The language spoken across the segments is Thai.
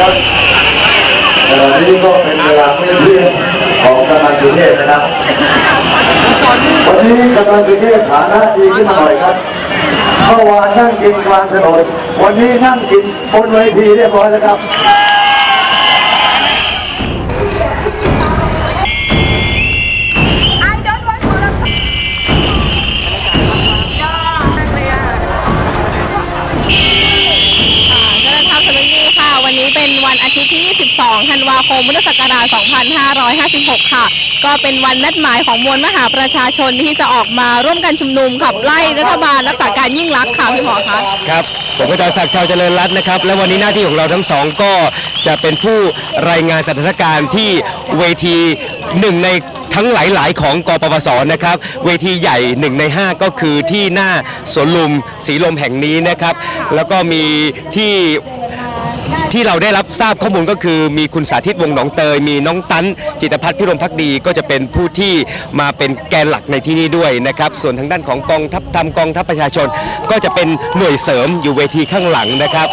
ครับเอ่อนี่ก็เป็นเวลาเที่ยงของกำนันสุเทพนะครับวันนี้กำนันสุเทพฐานะดีขึ้นมาหน่อยครับเมื่อวานนั่งกินกลางถนนวันนี้นั่งกินบนเวทีเรียบร้อยแล้วครับ มพุทธศักราช 2556 ค่ะ ก็เป็นวันนัดหมายของมวลมหาประชาชนที่จะออกมาร่วมกันชุมนุมขับไล่รัฐบาลรักษาการยิ่งรักษณ์ค่ะพี่หมอคะครับผมกระจายศักดิ์ชาวเจริญรัตน์นะครับ และวันนี้หน้าที่ของเราทั้งสองก็จะเป็นผู้รายงานสถานการณ์ที่เวทีหนึ่งในทั้งหลาย ๆ ของกปปสนะครับ เวทีใหญ่หนึ่งใน 5 ก็คือที่หน้าสวนลุมสีลมแห่งนี้นะครับ แล้วก็มีที่ ที่เราได้รับทราบข้อมูลก็คือมีคุณสาธิตวงหนองเตย มีน้องตันจิตพัฒน์พิรมพักดีก็จะเป็นผู้ที่มาเป็นแกนหลักในที่นี้ด้วยนะครับ ส่วนทางด้านของกองทัพทำกองทัพประชาชน ก็จะเป็นหน่วยเสริมอยู่เวทีข้างหลังนะครับ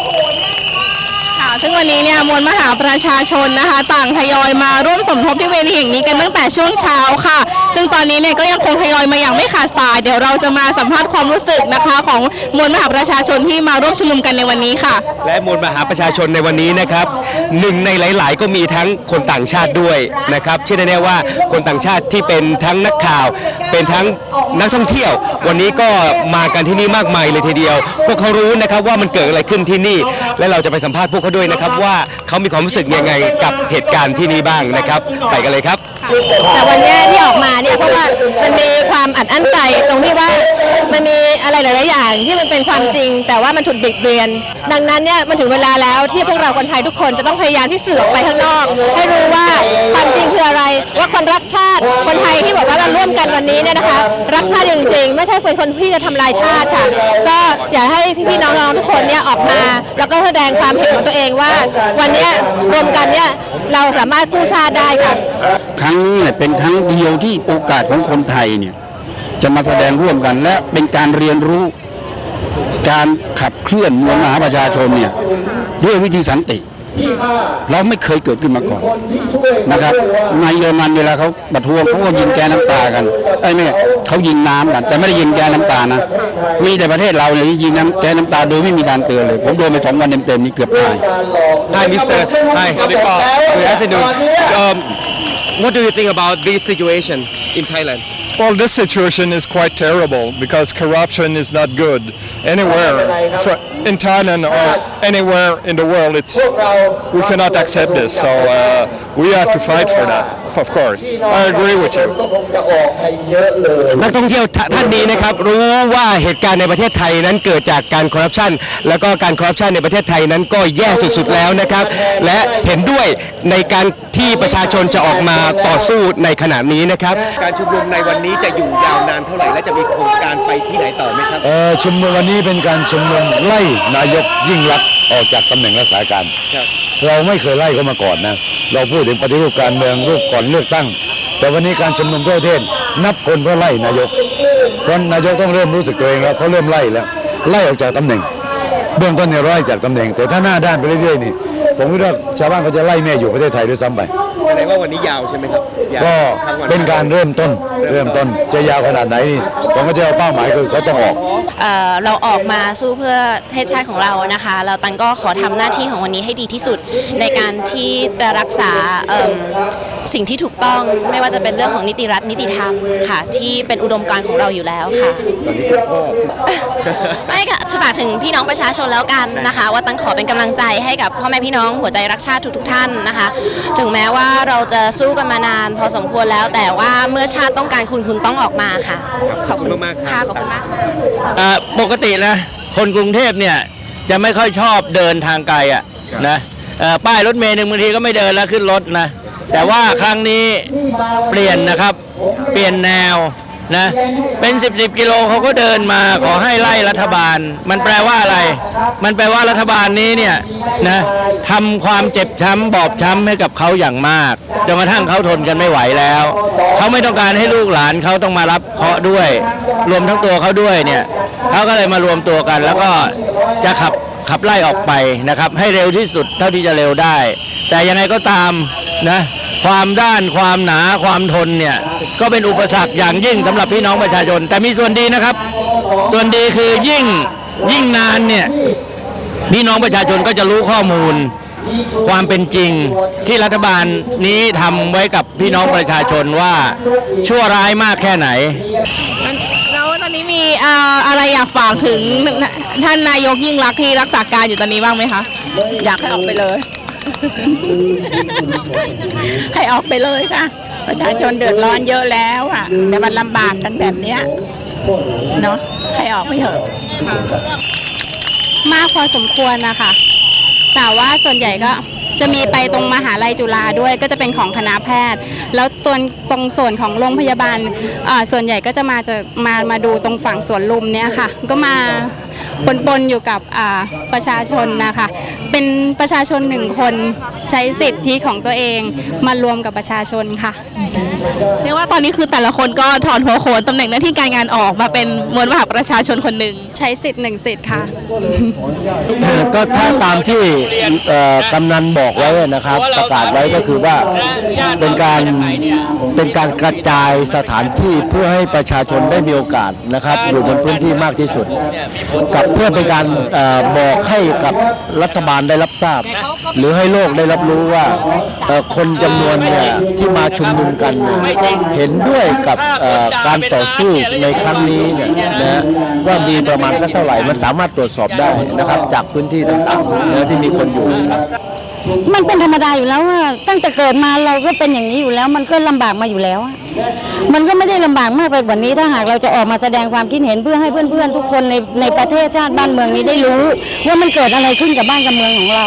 ค่ะซึ่งวันนี้เนี่ยมวลมหาประชาชนนะคะ ต่างทยอยมาร่วมสมทบที่เวทีแห่งนี้กันตั้งแต่ช่วงเช้าค่ะ ซึ่งตอนนี้เนี่ยก็ยังคงทยอยมาอย่างไม่ขาดสาย เดี๋ยวเราจะมาสัมภาษณ์ความรู้สึกนะคะ ของมวลมหาประชาชนที่มาร่วมชุมนุมกันในวันนี้ค่ะ และมวลมหาประชาชนในวันนี้นะครับหนึ่งในหลาย ๆ ก็มีทั้งคนต่างชาติด้วยนะครับเชื่อแน่ๆว่าคนต่างชาติที่เป็นทั้งนักข่าว เป็นทั้งนักท่องเที่ยว วันนี้ก็มากันที่นี่มากมายเลยทีเดียว พวกเขารู้นะครับว่ามันเกิดอะไรขึ้นที่นี่ และเราจะไปสัมภาษณ์พวกเขาด้วยนะครับว่าเขามีความรู้สึกยังไงกับเหตุการณ์ที่นี่บ้างนะครับ ไปกันเลยครับ แต่วันเนี้ยที่ออกมาเนี่ยเพราะว่ามันมีความอัดอั้นใจตรงที่ว่ามันมีอะไรหลาย ๆ อย่างที่มันเป็นความจริง แต่ว่ามันถูกบิดเบือน ดังนั้นเนี่ยมันถึงเวลาแล้วที่พวกเราคนไทยทุกคนจะต้องพยายามที่สื่อออกไปข้างนอก ให้รู้ว่าความจริงคืออะไรว่าคนรักชาติ คนไทยที่บอกว่าเราร่วมกันวันนี้เนี่ยนะคะ รักชาติจริง ๆ ไม่ใช่เป็นคนที่จะทำลายชาติค่ะ ก็อยากให้พี่ ๆ น้อง ๆ ทุกคนเนี่ยออกมา แล้วก็แสดงความเห็นของตัวเองว่าวันเนี้ยรวมกันเนี่ยเราสามารถกู้ชาติได้ค่ะ ครั้งนี้เนี่ยเป็นครั้งเดียวที่โอกาสของคนไทยเนี่ยจะมาแสดงร่วมกันและเป็นการเรียนรู้ การขับเคลื่อนมวลมหาประชาชนเนี่ยด้วยวิธีสันติ เราไม่เคยเกิดขึ้นมาก่อนนะครับในเยอรมันเวลาเขาประท้วงเขาก็ยิงแก๊สน้ำตากันไอ้ยไม่เขายิงน้ำกันแต่ไม่ได้ยิงแก๊สน้ำตานะมีแต่ประเทศเราเนี่ยที่ยิงน้ำแก๊สน้ำตาโดยไม่มีการเตือนเลย ผมโดนไปสองวันเต็มๆนี่เกือบตาย Hi, Mr. Hi. Good afternoon. Um, what do you think about this situation in Thailand? Well, this situation is quite terrible because corruption is not good anywhere in Thailand or anywhere in the world. It's we cannot accept this, so uh, we have to fight for that. Of course, I agree with you. นักท่องเที่ยวท่านนี้นะครับรู้ว่าเหตุการณ์ในประเทศไทยนั้นเกิดจากการคอร์รัปชันแล้วก็การคอร์รัปชันในประเทศไทยนั้นก็แย่สุดๆแล้วนะครับ และเห็นด้วยในการ ที่ประชาชนจะออกมาต่อสู้ในขณะนี้นะครับ การชุมนุมในวันนี้จะอยู่ยาวนานเท่าไหร่และจะมีโครงการไปที่ไหนต่อไหมครับเอ่อชุมนุมวันนี้เป็นการชุมนุมไล่นายกยิ่งรักษณ์ออกจากตำแหน่งรักษาการ ครับเราไม่เคยไล่เขามาก่อนนะ เราพูดถึงปฏิรูปการเมืองรูปก่อนเลือกตั้ง แต่วันนี้การชุมนุมทั่วประเทศนับคนเพื่อไล่นายก เพราะนายกต้องเริ่มรู้สึกตัวเองแล้วเขาเริ่มไล่แล้วไล่ออกจากตำแหน่ง เบื้องต้นเนี่ยไล่จากตำแหน่ง แต่ถ้าหน้าด้านไปเรื่อยๆนี่ ผมคิดว่าชาวบ้านเขาจะไล่แม่อยู่ประเทศไทยด้วยซ้ำไปแสดงว่าวันนี้ยาวใช่ไหมครับ ก็ทั้งวัเป็นการเริ่มต้นเริ่มต้นจะยาวขนาดไหนนี่ผมก็จะเอาเป้าหมายคือเขาต้องออกเอ่อเราออกมาสู้เพื่อประเทศชาติของเรานะคะ เราตันก็ขอทำหน้าที่ของวันนี้ให้ดีที่สุด ในการที่จะรักษาเอิ่มสิ่งที่ถูกต้องไม่ว่าจะเป็นเรื่องของนิติรัฐนิติธรรมค่ะ ที่เป็นอุดมการณ์ของเราอยู่แล้วค่ะไม่ค่ะฝากถึงพี่น้องประชาชนแล้วกันนะคะ ว่าตันขอเป็นกำลังใจให้กับพ่อแม่พี่น้องหัวใจรักชาติทุกๆท่านนะคะ ถึงแม้ว่าเราจะสู้กันมานานพอสมควรแล้ว แต่ว่าเมื่อชาติต้องการคุณคุณต้องออกมาค่ะขอบคุณมากๆคค่ะรับขอบคุณมากค่ะอ่าปกตินะคนกรุงเทพเนี่ยจะไม่ค่อยชอบเดินทางไกลอะนะเอ่อป้ายรถเมล์หนึ่งบางทีก็ไม่เดินแล้วขึ้นรถนะ แต่ว่าครั้งนี้เปลี่ยนนะครับ เปลี่ยนแนว นะเป็น 10บสกิโลเขาก็เดินมาขอให้ไล่รัฐบาล มันแปลว่าอะไร มันแปลว่ารัฐบาลนี้เนี่ยนะทำความเจ็บช้ำบอบช้ำให้กับเขาอย่างมากจนกระทั่งเขาทนกันไม่ไหวแล้ว เขาไม่ต้องการให้ลูกหลานเขาต้องมารับเคราะห์ด้วย รวมทั้งตัวเขาด้วยเนี่ยเขาก็เลยมารวมตัวกัน แล้วก็จะขับขับไล่ออกไปนะครับ ให้เร็วที่สุดเท่าที่จะเร็วได้ แต่ยังไงก็ตามนะ ความด้านความหนาความทนเนี่ยก็เป็นอุปสรรคอย่างยิ่งสำหรับพี่น้องประชาชน แต่มีส่วนดีนะครับ ส่วนดีคือยิ่งยิ่งนานเนี่ยพี่น้องประชาชนก็จะรู้ข้อมูล ความเป็นจริงที่รัฐบาลนี้ทำไว้กับพี่น้องประชาชนว่าชั่วร้ายมากแค่ไหนแล้วตอนนี้มีอะไรอยากฝากถึงท่านนายกยิ่งรักที่รักษาการอยู่ตอนนี้บ้างไหมคะ อยากให้ออกไปเลย ให้ออกไปเลยค่ะ ประชาชนเดือดร้อนเยอะแล้วอะ แต่มันลำบากกันแบบเนี้ยเนาะให้ออกไปเถอะ มากพอสมควรนะคะ แต่ว่าส่วนใหญ่ก็จะมีไปตรงมหาลัยจุฬาด้วยก็จะเป็นของคณะแพทย์ แล้วตัวตรงส่วนของโรงพยาบาลส่วนใหญ่ก็จะมาจะมามาดูตรงฝั่งสวนลุมเนี่ยค่ะ ก็มา ปนๆอยู่กับอ่าประชาชนนะคะ เป็นประชาชนหนึ่งคนใช้สิทธิของตัวเองมารวมกับประชาชนค่ะเรียกว่าตอนนี้คือแต่ละคนก็ถอนหัวโขนตำแหน่งหน้าที่การงานออกมาเป็นมวลมหาประชาชนคนหนึ่งใช้สิทธิ์หนึ่งสิทธิ์ค่ะก็ถ้าตามที่เอ่อกำนันบอกไว้นะครับ ประกาศไว้ก็คือว่าเป็นการเป็นการกระจายสถานที่เพื่อให้ประชาชนได้มีโอกาสนะครับ อยู่บนพื้นที่มากที่สุดกับเพื่อเป็นการบอกให้กับรัฐบาลได้รับทราบ หรือให้โลกได้รับรู้ว่าคนจำนวนเนี่ยที่มาชุมนุมกันเห็นด้วยกับการต่อสู้ในครั้งนี้เนี่ยนะว่ามีประมาณสักเท่าไหร่มันสามารถตรวจสอบได้นะครับ จากพื้นที่ต่างๆที่มีคนอยู่ มันเป็นธรรมดาอยู่แล้วตั้งแต่เกิดมาเราก็เป็นอย่างนี้อยู่แล้ว มันก็ลำบากมาอยู่แล้ว มันก็ไม่ได้ลำบากมากไปกว่านี้ถ้าหากเราจะออกมาแสดงความคิดเห็นเพื่อให้เพื่อนๆ ทุกคนในในประเทศชาติบ้านเมืองนี้ได้รู้ ว่ามันเกิดอะไรขึ้นกับบ้านกับเมืองของเรา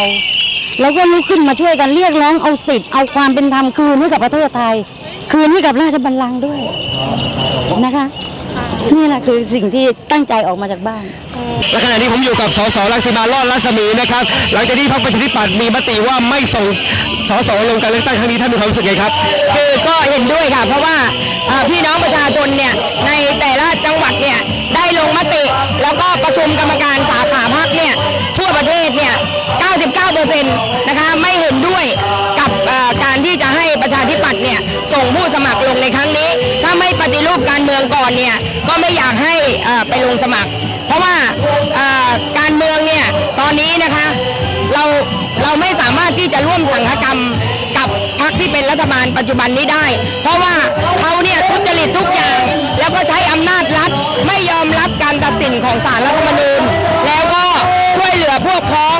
แล้วก็ลุกขึ้นมาช่วยกันเรียกร้องเอาสิทธิ์เอาความเป็นธรรมคืนให้กับประเทศไทย คืนให้กับราชบัลลังก์ด้วยนะคะ นี่แหละคือสิ่งที่ตั้งใจออกมาจากบ้าน และขณะนี้ผมอยู่กับสสลังสิมาลอดรัศมีนะครับ หลังจากที่พรรคประชาธิปัตย์มีมติว่าไม่ส่งสสลงการเลือกตั้งครั้งนี้ท่านมีความรู้สึกไงครับ คือก็เห็นด้วยค่ะ เพราะว่าเอ่อพี่น้องประชาชนเนี่ยในแต่ละจังหวัดเนี่ยได้ลงมติ แล้วก็ประชุมกรรมการสา รเนี่ยก็ไม่อยากให้ไปลงสมัคร เพราะว่าการเมืองเนี่ยตอนนี้นะคะเราเราไม่สามารถที่จะร่วมสังฆกรรมกับพรรคที่เป็นรัฐบาลปัจจุบันนี้ได้ เพราะว่าเขาเนี่ยทุจริตทุกอย่าง แล้วก็ใช้อำนาจรัฐไม่ยอมรับการตัดสินของศาลรัฐธรรมนูญแล้วก็ช่วยเหลือพวกพ้อง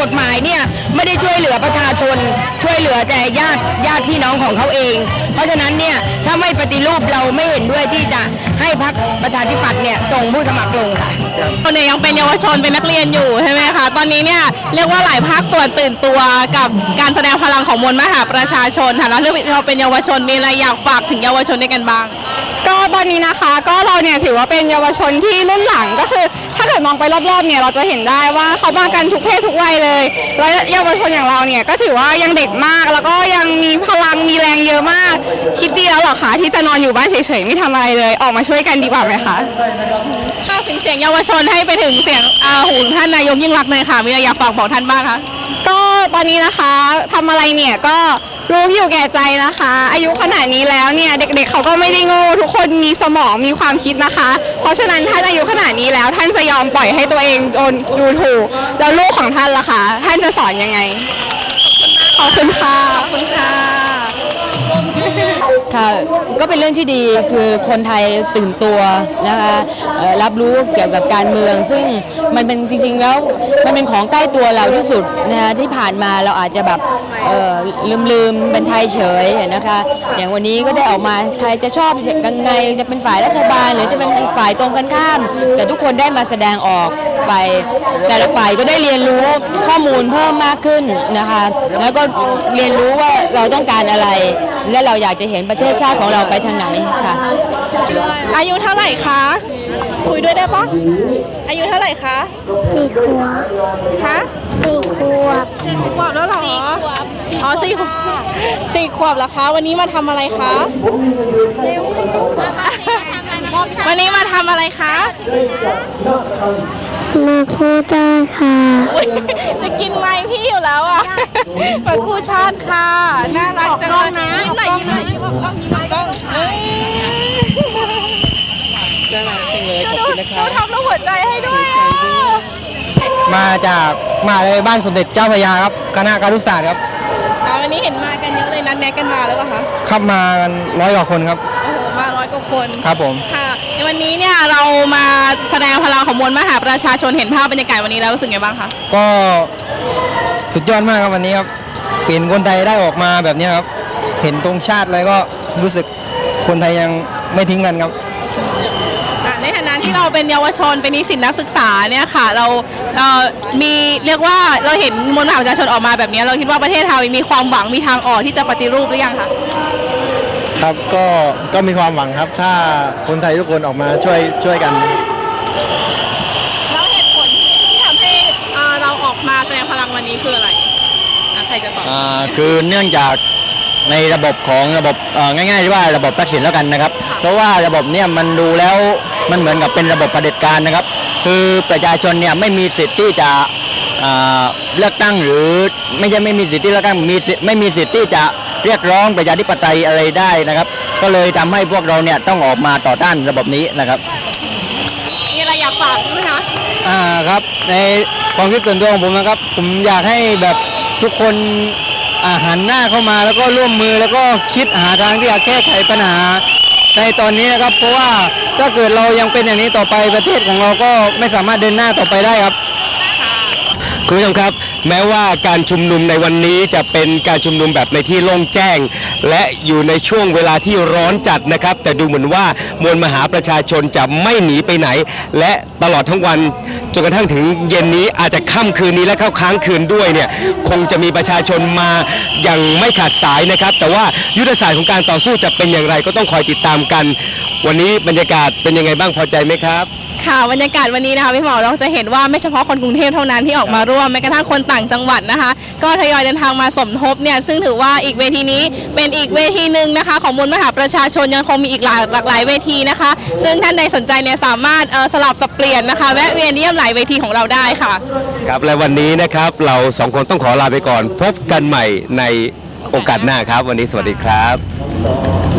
กฎหมายเนี่ยไม่ได้ช่วยเหลือประชาชน ช่วยเหลือแต่ญาติญาติพี่น้องของเขาเอง เพราะฉะนั้นเนี่ยถ้าไม่ปฏิรูปเราไม่เห็นด้วยที่จะให้พรรคประชาธิปัตย์เนี่ยส่งผู้สมัครลงค่ะคนนี่ยยังเป็นเยาวชนเป็นนักเรียนอยู่ใช่ไหมคะตอนนี้เนี่ยเรียกว่าหลายภาคส่วนตื่นตัวกับการแสดงพลังของมวลมหาประชาชนค่ะแล้วเราเป็นเยาวชนมีอะไรอยากฝากถึงเยาวชนด้วยกันบ้าง ก็ตอนนี้นะคะก็เราเนี่ยถือว่าเป็นเยาวชนที่รุ่นหลังก็คือ ถ้าเกิดมองไปรอบๆเนี่ยเราจะเห็นได้ว่าเขามากันทุกเพศทุกวัยเลยแล้วเยาวชนอย่างเราเนี่ยก็ถือว่ายังเด็กมาก แล้วก็ยังมีพลังมีแรงเยอะมาก คิดดีแล้วเหรอคะที่จะนอนอยู่บ้านเฉยๆไม่ทำอะไรเลย ออกมาช่วยกันดีกว่าไหมคะฝากถึงเสียงเยาวชนให้ไปถึงเสียงอาหูท่านนายกยิ่งรักษณ์หน่อยค่ะมีอะไรอยากฝากบอกท่านบ้างคะก็ตอนนี้นะคะทำอะไรเนี่ยก็ รู้อยู่แก่ใจนะคะ อายุขนาดนี้แล้วเนี่ยเด็กๆเขาก็ไม่ได้โง่ทุกคนมีสมองมีความคิดนะคะ เพราะฉะนั้นท่านอายุขนาดนี้แล้วท่านจะยอมปล่อยให้ตัวเองโดนดูถูกแล้วลูกของท่านล่ะคะ ท่านจะสอนยังไงขอบคุณค่ะขอบคุณค่ะ ค่ะก็เป็นเรื่องที่ดีคือคนไทยตื่นตัวนะคะรับรู้เกี่ยวกับการเมือง ซึ่งมันเป็นจริง ๆ แล้วมันเป็นของใกล้ตัวเราที่สุดนะคะที่ผ่านมาเราอาจจะแบบลืมลืมเป็นไทยเฉยนะคะอย่างวันนี้ก็ได้ออกมาใครจะชอบยังไงจะเป็นฝ่ายรัฐบาล หรือจะเป็นฝ่ายตรงกันข้าม แต่ทุกคนได้มาแสดงออก ไปแต่ละฝ่ายก็ได้เรียนรู้ข้อมูลเพิ่มมากขึ้นนะคะ แล้วก็เรียนรู้ว่าเราต้องการอะไร และเราอยากจะเห็นประเทศชาติของเราไปทางไหนค่ะ อายุเท่าไหร่คะ คุยด้วยได้ปะอายุเท่าไหร่คะสี่ขวบคะสี่ขวบเจ็ดขวบแล้วเหรออ๋อสี่ขวบสี่ขวบแล้วคะ วันนี้มาทำอะไรคะวันนี้มาทำอะไรคะ มาพูดได้ค่ะ อุ๊ยจะกินไม้พี่อยู่แล้วอะมากู้ชาติค่ะ น่ารักจังเลยยิ้มหน่อยยิ้มหน่อยยิ้มกล้องยิ้มกล้องเอ้ยน่ารักจังเลยขอบคุณนะครับทำแล้วหัวใจให้ด้วยอะมาจากมหาเลยบ้านสมเด็จเจ้าพระยาครับคณะการุศาสตร์ครับอ่าวันนี้เห็นมากันเยอะเลยนัดแนะกันมาแล้วป่ะคะ ขับมากันร้อยกว่าคนครับ โอ้โหมาร้อยกว่า คนครับผม ค่ะ ในวันนี้เนี่ยเรามาแสดงพลังของมวลมหาประชาชนเห็นภาพบรรยากาศวันนี้แล้วรู้สึกไงบ้างคะก็สุดยอดมากครับวันนี้ครับเห็นคนไทยได้ออกมาแบบนี้ครับ เห็นธงชาติอะไรก็รู้สึกคนไทยยังไม่ทิ้งกันครับ อะในฐานะที่เราเป็นเยาวชนเป็นนิสิตนักศึกษาเนี่ยค่ะ เราเอ่อมีเรียกว่าเราเห็นมวลมหาประชาชนออกมาแบบนี้ เราคิดว่าประเทศไทยมีความหวังมีทางออกที่จะปฏิรูปหรือยังคะ ครับก็ก็มีความหวังครับถ้าคนไทยทุกคนออกมาช่วยช่วยกัน แล้วเหตุผลที่ทำให้เอ่อเราออกมาแสดงพลังวันนี้คืออะไรอะใครจะตอบอ่าคือเนื่องจากในระบบของระบบเอ่อง่ายๆที่ว่าระบบทักษิณแล้วกันนะครับ เพราะว่าระบบเนี่ยมันดูแล้วมันเหมือนกับเป็นระบบเผด็จการนะครับ คือประชาชนเนี่ยไม่มีสิทธิ์ที่จะอ่าเลือกตั้งหรือไม่ใช่ไม่มีสิทธิ์ที่เลือกตั้งมีสิทธิ์ไม่มีสิทธิ์ที่จะ เรียกร้องประชาธิปไตยอะไรได้นะครับ ก็เลยทำให้พวกเราเนี่ยต้องออกมาต่อต้านระบบนี้นะครับมีอะไรอยากฝากไหมคะอ่าครับในความคิดส่วนตัวของผมนะครับ ผมอยากให้แบบทุกคนอ่าหันหน้าเข้ามาแล้วก็ร่วมมือแล้วก็คิดหาทางที่จะแก้ไขปัญหาในตอนนี้นะครับ เพราะว่าถ้าเกิดเรายังเป็นอย่างนี้ต่อไปประเทศของเราก็ไม่สามารถเดินหน้าต่อไปได้ครับคุณผู้ชมครับ แม้ว่าการชุมนุมในวันนี้จะเป็นการชุมนุมแบบในที่โล่งแจ้ง และอยู่ในช่วงเวลาที่ร้อนจัดนะครับ แต่ดูเหมือนว่ามวลมหาประชาชนจะไม่หนีไปไหน และตลอดทั้งวันจนกระทั่งถึงเย็นนี้อาจจะค่ำคืนนี้และเข้าค้างคืนด้วยเนี่ยคงจะมีประชาชนมาอย่างไม่ขาดสายนะครับ แต่ว่ายุทธศาสตร์ของการต่อสู้จะเป็นอย่างไรก็ต้องคอยติดตามกัน วันนี้บรรยากาศเป็นยังไงบ้างพอใจไหมครับ ค่ะบรรยากาศวันนี้นะคะพี่หมอเราจะเห็นว่าไม่เฉพาะคนกรุงเทพเท่านั้นที่ออกมาร่วมแม้กระทั่งคนต่างจังหวัดนะคะ ก็ทยอยเดินทางมาสมทบเนี่ยซึ่งถือว่าอีกเวทีนี้เป็นอีกเวทีหนึ่งนะคะ ของมวลมหาประชาชนยังคงมีอีกหลายหลากหลายเวทีนะคะ ซึ่งท่านใดสนใจเนี่ยสามารถเอ่อสลับสับเปลี่ยนนะคะแวะเวียนเยี่ยมหลายเวทีของเราได้ค่ะ ครับและวันนี้นะครับเราสองคนต้องขอลาไปก่อน พบกันใหม่ในโอกาสหน้าครับ วันนี้สวัสดีครับ